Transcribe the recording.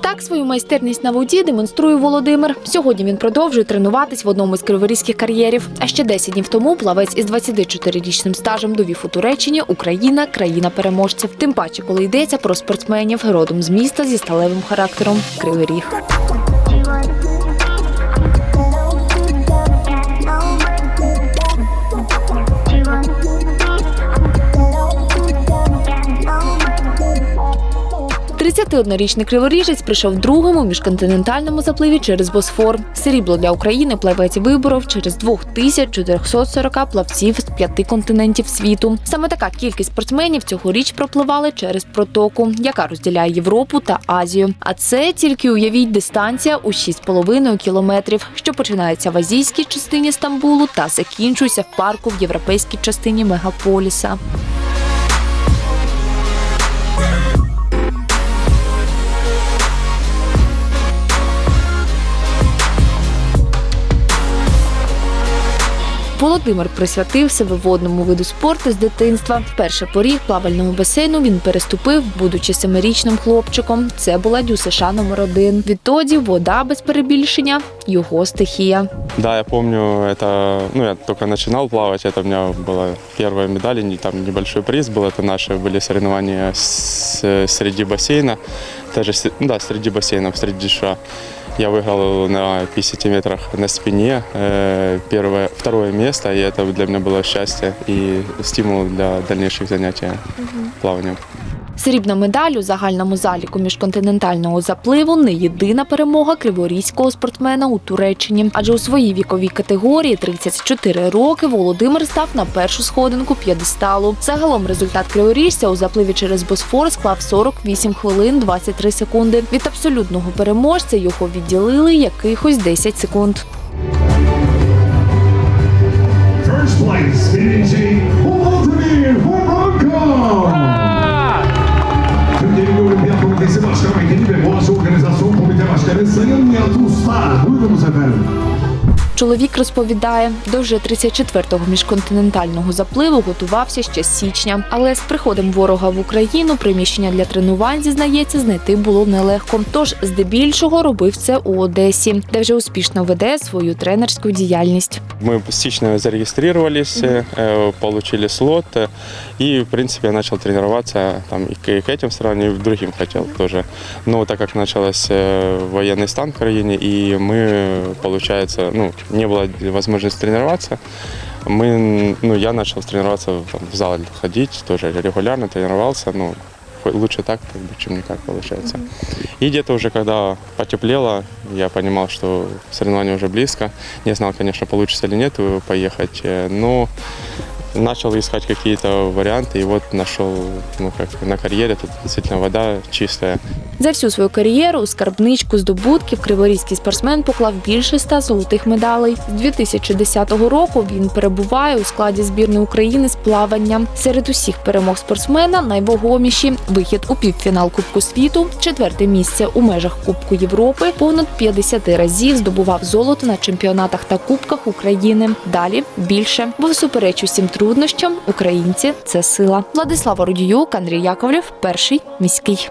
Так свою майстерність на воді демонструє Володимир. Сьогодні він продовжує тренуватись в одному з криворізьких кар'єрів. А ще 10 днів тому плавець із 24-річним стажем довів у Туреччині Україна країна переможців. Тим паче, коли йдеться про спортсменів родом з міста зі сталевим характером Кривий Ріг. – 31-річний криворіжець прийшов другим у міжконтинентальному запливі через Босфор. Срібло для України плавець виборов через 2440 плавців з п'яти континентів світу. Саме така кількість спортсменів цьогоріч пропливали через протоку, яка розділяє Європу та Азію. А це тільки уявіть дистанція у 6,5 кілометрів, що починається в азійській частині Стамбулу та закінчується в парку в європейській частині мегаполіса. Володимир присвятив себе водному виду спорту з дитинства. Вперше поріг плавального басейну він переступив, будучи семирічним хлопчиком. Це була ДЮСШ номер 1 Відтоді вода без перебільшення його стихія. Да, я помню, это, ну, я только начинал плавать, это у меня была первая медаль, не- там небольшой приз был, это наши были соревнования с- среди бассейна, даже, с- ну да, среди бассейнов, среди США. Я выиграл на 50 метрах на спине э, первое, второе место, и это для меня было счастье и стимул для дальнейших занятий плаванием. Срібна медаль у загальному заліку міжконтинентального запливу не єдина перемога криворізького спортсмена у Туреччині. Адже у своїй віковій категорії 34 роки Володимир став на першу сходинку п'єдесталу. Загалом результат криворіжця у запливі через Босфор склав 48 хвилин 23 секунди. Від абсолютного переможця його відділили якихось 10 секунд. First place, organização Comitê Vascarense, e anunciar Muito saludo, Zé Velho. Чоловік розповідає, до вже 34-го міжконтинентального запливу готувався ще з січня. Але з приходом ворога в Україну приміщення для тренувань зізнається знайти було нелегко. Тож здебільшого робив це у Одесі, де вже успішно веде свою тренерську діяльність. Мы частично зарегистрировались, э, получили слот, э, и, в принципе, я начал тренироваться там, и к, и к этим странам, и к другим хотел тоже. Но так как началось э, военный стан в Украине, и мы, получается, ну, Не было возможности тренироваться, мы, ну, я начал тренироваться там, в зал ходить, тоже регулярно тренировался, ну, лучше так, как бы, чем никак получается. И где-то уже когда потеплело, я понимал, что соревнования уже близко. Не знал, конечно, получится или нет э, поехать, э, но начал искать какие-то варианты, и вот нашел, ну, как на карьере, тут действительно вода чистая. За всю свою кар'єру у скарбничку здобутків криворізький спортсмен поклав більше ста золотих медалей. З 2010 року він перебуває у складі збірної України з плавання. Серед усіх перемог спортсмена найвагоміші вихід у півфінал Кубку світу, четверте місце у межах Кубку Європи, понад 50 разів здобував золото на чемпіонатах та кубках України. Далі більше, бо всупереч усім труднощам українці це сила. Владислава Рудіюк, Андрій Яковлєв, перший міський.